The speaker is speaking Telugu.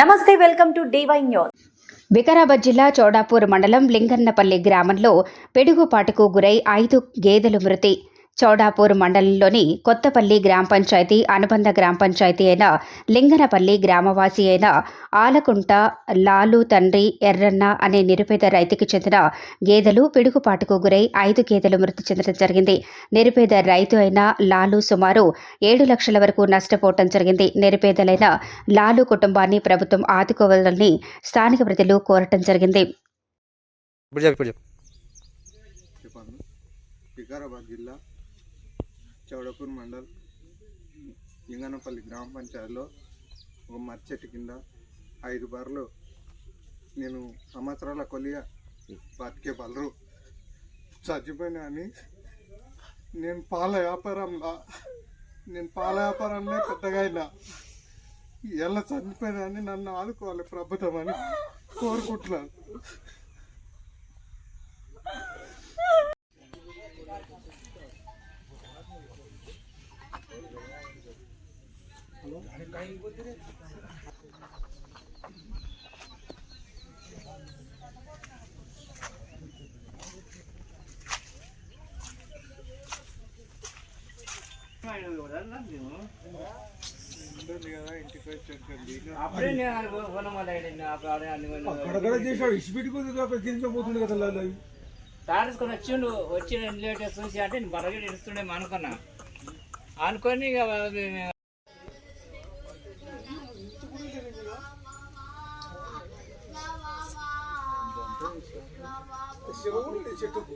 నమస్తే welcome to DY news. Vikarabad జిల్లా చౌడాపూర్ మండలం లింగన్నపల్లి గ్రామంలో పిడుగుపాటుకు గురై ఐదు గేదెలు మృతి. చౌడాపూర్ మండలంలోని కొత్తపల్లి గ్రామ పంచాయతీ అనుబంధ గ్రామ పంచాయతీ అయిన లింగనపల్లి గ్రామవాసి అయిన ఆలకుంట లాలు తండ్రి ఎర్రన్న అనే నిరుపేద రైతుకి చెందిన గేదెలు పిడుగుపాటుకు గురై ఐదు గేదెలు మృతి చెందడం జరిగింది. నిరుపేద రైతు అయిన లాలు సుమారు ఏడు లక్షల వరకు నష్టపోవటం జరిగింది. నిరుపేదలైన లాలు కుటుంబాన్ని ప్రభుత్వం ఆదుకోవాలని స్థానిక ప్రజలు కోరటం జరిగింది. ఇప్పుడు చెప్పు ఇప్పుడు చెప్పు. చెప్పాను వికారాబాద్ జిల్లా చౌడపూర్ మండల్ లింగనపల్లి గ్రామ పంచాయతీలో ఒక మర్చెట్టు కింద ఐదు బర్రెలు నేను సంవత్సరాల కొలియ బతికే బలరు. చచ్చిపోయినా అని నేను పాల వ్యాపారంలో నేను పాల వ్యాపారంలో పెద్దగా అయినా. ఎలా చనిపోయినా అని నన్ను ఆదుకోవాలి ప్రభుత్వం అని కోరుకుంటున్నాను. లాలు అవి. తాడేసుకొని వచ్చిండు వచ్చి లేట్ చూసి అంటే నేను బరగడి ఇస్తుండేమో అనుకున్నా అనుకొని ఇక శివుడు శివ చెట్టుకు